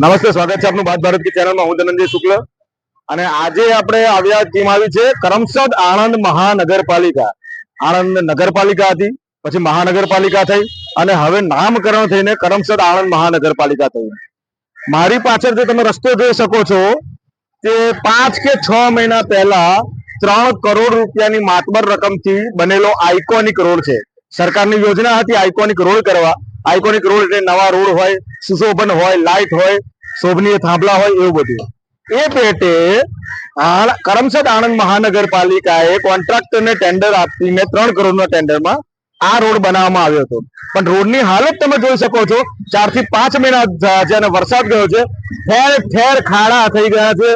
નમસ્તે, સ્વાગત છે આપનું બાદ ભારત કી ચેનલમાં. હું ધનંજય શુક્લ. અને આજે આપણે આવ્યા ટીમ આવી છે કરમસદ આણંદ મહાનગરપાલિકા. આણંદ નગરપાલિકા હતી, પછી મહાનગરપાલિકા થઈ, અને હવે નામકરણ થઈને કરમસદ આણંદ મહાનગરપાલિકા થઈ. મારી પાછળ જે તમે રસ્તો જોઈ શકો છો, તે પાંચ કે છ મહિના પહેલા ત્રણ કરોડ રૂપિયાની માતબર રકમથી બનેલો આઇકોનિક રોડ છે. સરકારની યોજના હતી આઇકોનિક રોડ કરવા. આઇકોનિક રોડ એટલે નવા રોડ હોય, સુશોભન હોય લાઇટ હોય, શોભનીય થાંભલા હોય, એવું બધું. એ પેટે કરમસદ આણંદ મહાનગરપાલિકાએ કોન્ટ્રાક્ટરને ટેન્ડર આપીને ત્રણ કરોડના ટેન્ડરમાં આ રોડ બનાવવામાં આવ્યો હતો. પણ રોડની હાલત તમે જોઈ શકો છો ચારથી પાંચ મહિના થયા વરસાદ ગયો છે. ઠેર ઠેર ખાડા થઈ ગયા છે.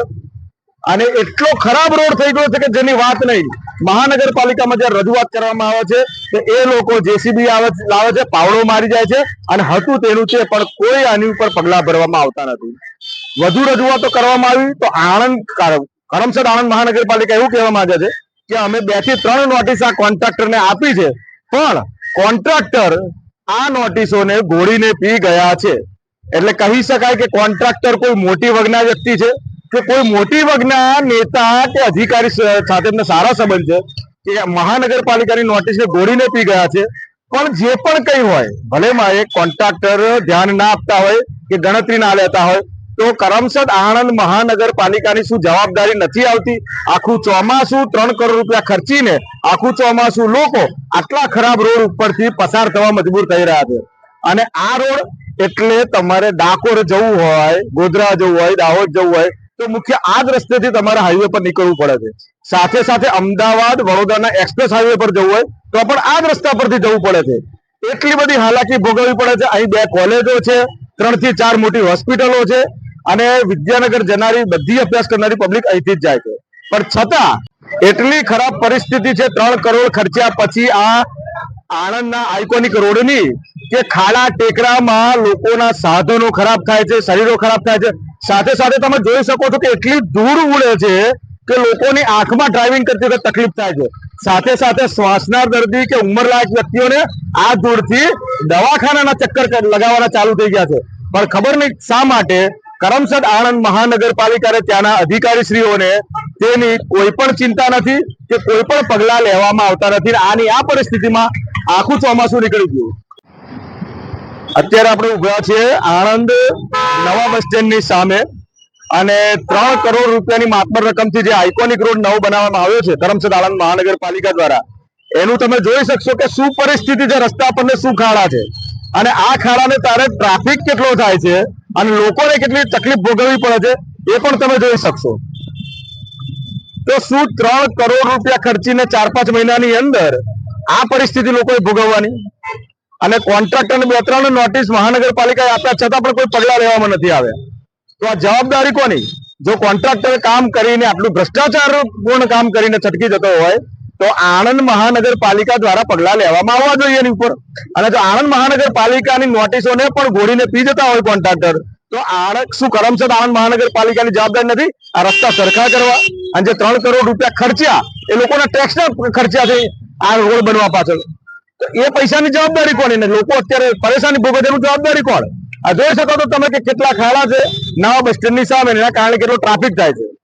અને એટલો ખરાબ રોડ થઈ ગયો છે કે જેની વાત નહીં. મહાનગરપાલિકામાં જ્યારે રજૂઆત કરવામાં આવે છે કે એ લોકો જેસીબી આવે લાવે છે, પાવડો મારી જાય છે અને હતું તેનું છે પણ કોઈ આની ઉપર પગલા ભરવામાં આવતા નથી. વધુ રજૂઆતો કરવામાં આવી તો આણંદ કર- કરમસદ આણંદ મહાનગરપાલિકા એવું કહેવા માંગે છે કે અમે બેથી ત્રણ નોટિસ આ કોન્ટ્રાક્ટરને આપી છે, પણ કોન્ટ્રાક્ટર આ નોટિસોને ગોળીને પી ગયા છે. એટલે કહી શકાય કે કોન્ટ્રાક્ટર કોઈ મોટી વર્ગના વ્યક્તિ છે કે કોઈ મોટી વર્ગના નેતા કે અધિકારી સાથે એમને સારા સંબંધ છે, કે મહાનગરપાલિકાની નોટિસને ગોળીને પી ગયા છે, પણ જે પણ કંઈ હોય, ભલે માં એ કોન્ટ્રાક્ટર ધ્યાન ના આપતા હોય કે ગણતરી ના લેતા હોય, તો કરમસદ આણંદ મહાનગરપાલિકાની શું જવાબદારી નથી આવતી? આખું ચોમાસું ત્રણ કરોડ રૂપિયા ખર્ચીને આખું ચોમાસું લોકો આટલા ખરાબ રોડ ઉપરથી પસાર થવા મજબૂર થઈ રહ્યા છે. અને આ રોડ એટલે તમારે ડાકોર જવું હોય, ગોધરા જવું હોય, દાહોદ જવું હોય તો મુખ્ય આ જ રસ્તેથી તમારે હાઈવે પર નીકળવું પડે છે. સાથે સાથે અમદાવાદ, વડોદરાના એક્સપ્રેસ હાઈવે પર જવું હોય, તો પણ આ જ રસ્તા પરથી જવું પડે છે. એટલી બધી હાલાકી ભોગવવી પડે છે. અહીં બે કોલેજો છે ત્રણથી ચાર મોટી હોસ્પિટલો છે અને વિદ્યાનગર જનારી બધી અભ્યાસ કરનારી પબ્લિક અહીંથી જ જાય છે. પણ છતાં, એટલી ખરાબ પરિસ્થિતિ છે, ત્રણ કરોડ ખર્ચ્યા પછી આ આણંદના આઇકોનિક રોડની કે ખાડા ટેકરામાં લોકોના સાધનો ખરાબ થાય છે, શરીરો ખરાબ થાય છે. સાથે સાથે તમે જોઈ શકો છો કે એટલી ધૂળ ઉડે છે કે લોકોની આંખમાં ડ્રાઇવિંગ કરતી વખતે તકલીફ થાય છે. સાથે સાથે શ્વાસના દર્દી કે ઉંમરલાયક વ્યક્તિઓને આ ધૂળથી દવાખાનાના ચક્કર લગાવવાના ચાલુ થઈ ગયા છે. પણ ખબર નહીં શા માટે કરમસદ આણંદ મહાનગરપાલિકાને ત્યાંના અધિકારીશ્રીઓને તેની કોઈ પણ ચિંતા નથી કે કોઈ પણ પગલાં લેવામાં આવતા નથી આની આ પરિસ્થિતિમાં આખું ચોમાસું નીકળી ગયું. અત્યારે આપણે ઊભા છીએ આણંદ નવા બસ સ્ટેન્ડની સામે અને ત્રણ કરોડ રૂપિયાની માતબર રકમથી જે આઇકોનિક રોડ નવો બનાવવામાં આવ્યો છે, ધરમસદ આણંદ મહાનગરપાલિકા દ્વારા. એનું તમે જોઈ શકશો કે શું પરિસ્થિતિ છે, રસ્તા પરને શું ખાડા છે. અને આ ખાડાને તારે ટ્રાફિક કેટલો થાય છે અને લોકોને કેટલી તકલીફ ભોગવવી પડે છે, એ પણ તમે જોઈ શકશો. તો શું ત્રણ કરોડ રૂપિયા ખર્ચીને ચાર પાંચ મહિનાની અંદર આ પરિસ્થિતિ લોકોએ ભોગવવાની? અને કોન્ટ્રાક્ટરને બે ત્રણ નોટિસ મહાનગરપાલિકાએ આપ્યા છતાં પણ કોઈ પગલા લેવામાં નથી આવ્યા. તો આ જવાબદારી કોની? જો કોન્ટ્રાક્ટર કામ કરીને આટલું ભ્રષ્ટાચાર પૂર્ણ કામ કરીને છટકી જતો હોય, તો આણંદ મહાનગરપાલિકા દ્વારા પગલા લેવામાં આવવા જોઈએ એની ઉપર. અને જો આણંદ મહાનગરપાલિકાની નોટિસોને પણ ઘોડીને પી જતા હોય કોન્ટ્રાક્ટર, તો આણંદ શું કરમસદ આણંદ મહાનગરપાલિકાની જવાબદારી નથી. આ રસ્તા સરખા કરવા. અને જે ત્રણ કરોડ રૂપિયા ખર્ચ્યા, એ લોકોના ટેક્સના ખર્ચ્યા છે આ રોડ બનવા પાછળ. એ પૈસાની જવાબદારી કોણ એને? લોકો અત્યારે પરેશાની ભોગવે તેનું જવાબદારી કોણ? આ જોઈ શકો તો તમે કે કેટલા ખાડા છે. નવા બસ સ્ટેન્ડની સામે, એના કારણે કેટલો ટ્રાફિક થાય છે.